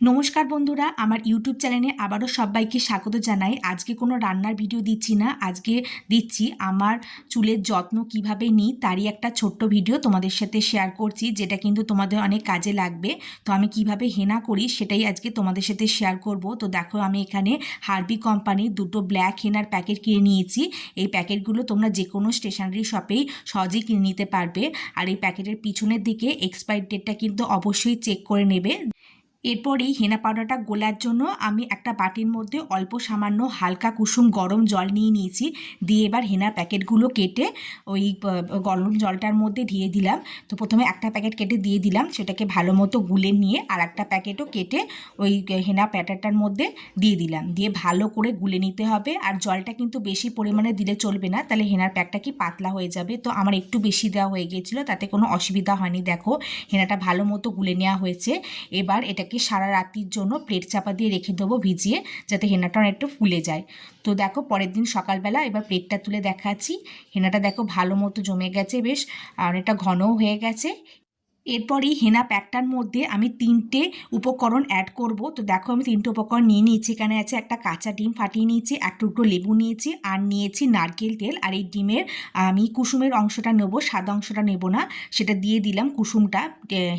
নমস্কার বন্ধুরা, আমার ইউটিউব চ্যানেলে আবারও সবাইকে স্বাগত জানাই। আজকে কোনো রান্নার ভিডিও দিচ্ছি না, আজকে দিচ্ছি আমার চুলের যত্ন কীভাবে নিই তারই একটা ছোট্ট ভিডিও তোমাদের সাথে শেয়ার করছি, যেটা কিন্তু তোমাদের অনেক কাজে লাগবে। তো আমি কীভাবে হেনা করি সেটাই আজকে তোমাদের সাথে শেয়ার করব। তো দেখো আমি এখানে হার্বি কোম্পানির দুটো ব্ল্যাক হেনার প্যাকেট কিনে নিয়েছি। এই প্যাকেটগুলো তোমরা যে কোনো স্টেশনারি শপেই সহজেই কিনে নিতে পারবে। আর এই প্যাকেটের পিছনের দিকে এক্সপায়ার ডেটটা কিন্তু অবশ্যই চেক করে নেবে। এরপরেই হেনা পাউডারটা গোলার জন্য আমি একটা বাটির মধ্যে অল্প সামান্য হালকা কুসুম গরম জল নিয়ে নিয়েছি। দিয়ে এবার হেনার প্যাকেটগুলো কেটে ওই গরম জলটার মধ্যে দিয়ে দিলাম। তো প্রথমে একটা প্যাকেট কেটে দিয়ে দিলাম, সেটাকে ভালো মতো গুলে নিয়ে আর একটা প্যাকেটও কেটে ওই হেনা প্যাটারটার মধ্যে দিয়ে দিলাম। দিয়ে ভালো করে গুলে নিতে হবে। আর জলটা কিন্তু বেশি পরিমাণে দিলে চলবে না, তাহলে হেনার প্যাকটা কি পাতলা হয়ে যাবে? তো আমার একটু বেশি দেওয়া হয়ে গিয়েছিল, তাতে কোনো অসুবিধা হয়নি। দেখো, হেনাটা ভালো মতো গুলে নেওয়া হয়েছে। এবার এটাকে সারা রাতির জন্য প্লেট চাপা দিয়ে রেখে দেবো ভিজিয়ে, যাতে হেনাটা অনেকটা ফুলে যায়। তো দেখো, পরের দিন সকালবেলা এবার প্লেটটা তুলে দেখাচ্ছি। হেনাটা দেখো ভালো মতো জমে গেছে বেশ এটা ঘনও হয়ে গেছে। এরপরই হেনা প্যাকটার মধ্যে আমি তিনটে উপকরণ অ্যাড করব। তো দেখো আমি তিনটে উপকরণ নিয়ে নিয়েছি। এখানে আছে একটা কাঁচা ডিম ফাটিয়ে নিয়েছি এক টুকরো লেবু নিয়েছি, আর নিয়েছি নারকেল তেল। আর এই ডিমের, আমি কুসুমের অংশটা নেব, সাদা অংশটা নেব না, সেটা দিয়ে দিলাম কুসুমটা।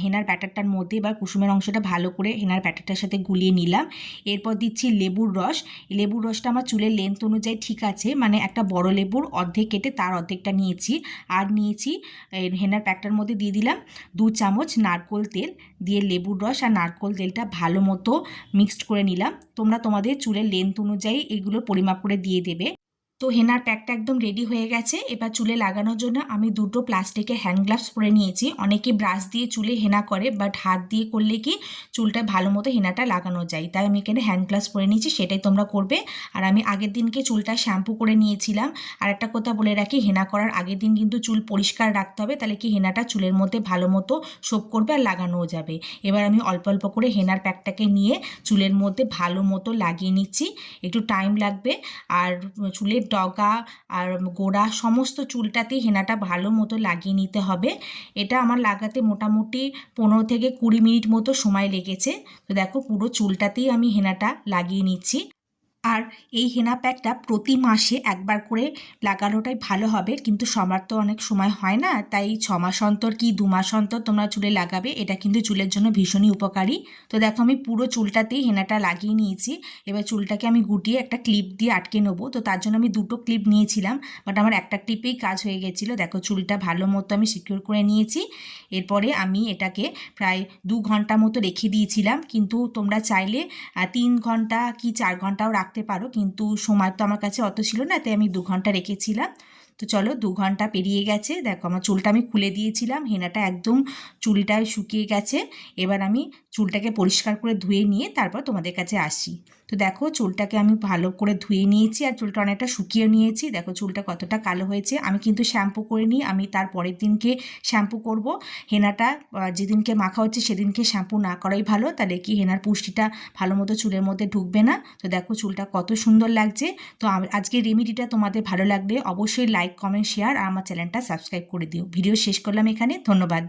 হেনার ব্যাটারটার মধ্যে এবার কুসুমের অংশটা ভালো করে হেনার ব্যাটারটার সাথে গুলিয়ে নিলাম। এরপর দিচ্ছি লেবুর রস। লেবুর রসটা আমার চুলের লেন্থ অনুযায়ী ঠিক আছে মানে একটা বড় লেবুর অর্ধেক কেটে তার অর্ধেকটা নিয়েছি। আর নিয়েছি হেনার প্যাকটার মধ্যে দিয়ে দিলাম দু চামচ নারকোল তেল দিয়ে লেবুর রস আর নারকোল তেলটা ভালো মতো মিক্সড করে নিলাম। তোমরা তোমাদের চুলের লেন্থ অনুযায়ী এগুলো পরিমাপ করে দিয়ে দেবে। তো হেনার প্যাকটা একদম রেডি হয়ে গেছে। এবার চুলে লাগানোর জন্য আমি দুটো প্লাস্টিকের হ্যান্ড গ্লাভস পরে নিয়েছি। অনেকে ব্রাশ দিয়ে চুলে হেনা করে বাট হাত দিয়ে করলে কি চুলটা ভালো মতো হেনাটা লাগানো যায়। তাই আমি এখানে হ্যান্ড গ্লাভস পরে নিয়েছি, সেটাই তোমরা করবে। আর আমি আগের দিনকে চুলটা শ্যাম্পু করে নিয়েছিলাম। আর একটা কথা বলে রাখি, হেনা করার আগের দিন কিন্তু চুল পরিষ্কার রাখতে হবে, তাহলে কি হেনাটা চুলের মধ্যে ভালো মতো শোপ করবে আর লাগানোও যাবে। এবার আমি অল্প অল্প করে হেনার প্যাকটাকে নিয়ে চুলের মধ্যে ভালো মতো লাগিয়ে নিচ্ছি। একটু টাইম লাগবে। আর চুলের ডগা আর গোড়া সমস্ত চুলটাতেই হেনাটা ভালো মতো লাগিয়ে নিতে হবে। এটা আমার লাগাতে মোটামুটি পনেরো থেকে কুড়ি মিনিট মতো সময় লেগেছে। তো দেখো পুরো চুলটাতেই আমি হেনাটা লাগিয়ে নিচ্ছি। আর এই হেনা প্যাকটা প্রতি মাসে একবার করে লাগানোটাই ভালো হবে। কিন্তু সবার তো অনেক সময় হয় না, তাই ছ মাস অন্তর কি দু মাস অন্তর তোমরা চুলে লাগাবে, এটা কিন্তু চুলের জন্য ভীষণই উপকারী। তো দেখো আমি পুরো চুলটাতেই হেনাটা লাগিয়ে নিয়েছি। এবার চুলটাকে আমি গুটিয়ে একটা ক্লিপ দিয়ে আটকে নেব। তো তার জন্য আমি দুটো ক্লিপ নিয়েছিলাম বাট আমার একটা ক্লিপেই কাজ হয়ে গেছিল। দেখো চুলটা ভালো মতো আমি সিকিউর করে নিয়েছি। এরপরে আমি এটাকে প্রায় দু ঘণ্টা মতো রেখে দিয়েছিলাম। কিন্তু তোমরা চাইলে তিন ঘণ্টা কি চার ঘন্টাও রাখতে পারো, কিন্তু সময় তো আমার কাছে অত ছিল না, তাই আমি দু ঘণ্টা রেখেছিলাম। তো চলো দু ঘণ্টা পেরিয়ে গেছে। দেখো আমার চুলটা আমি খুলে দিয়েছিলাম, হেনাটা একদম চুলটায় শুকিয়ে গেছে। এবার আমি চুলটাকে পরিষ্কার করে ধুয়ে নিয়ে তারপর তোমাদের কাছে আসি। তো দেখো চুলটাকে আমি ভালো করে ধুয়ে নিয়েছি আর চুলটা অনেকটা শুকিয়ে নিয়েছি। দেখো চুলটা কতটা কালো হয়েছে। আমি কিন্তু শ্যাম্পু করে নিই, আমি তার পরের দিনকে শ্যাম্পু করব। হেনাটা যেদিনকে মাখা হচ্ছে সেদিনকে শ্যাম্পু না করাই ভালো, তাহলে কি হেনার পুষ্টিটা ভালো মতো চুলের মধ্যে ঢুকবে না? তো দেখো চুলটা কত সুন্দর লাগছে। তো আজকে রেমিডিটা তোমাদের ভালো লাগলে অবশ্যই লাইক কমেন্ট শেয়ার আর আমার চ্যানেলটা সাবস্ক্রাইব করে দিও। ভিডিও শেষ করলাম এখানে ধন্যবাদ।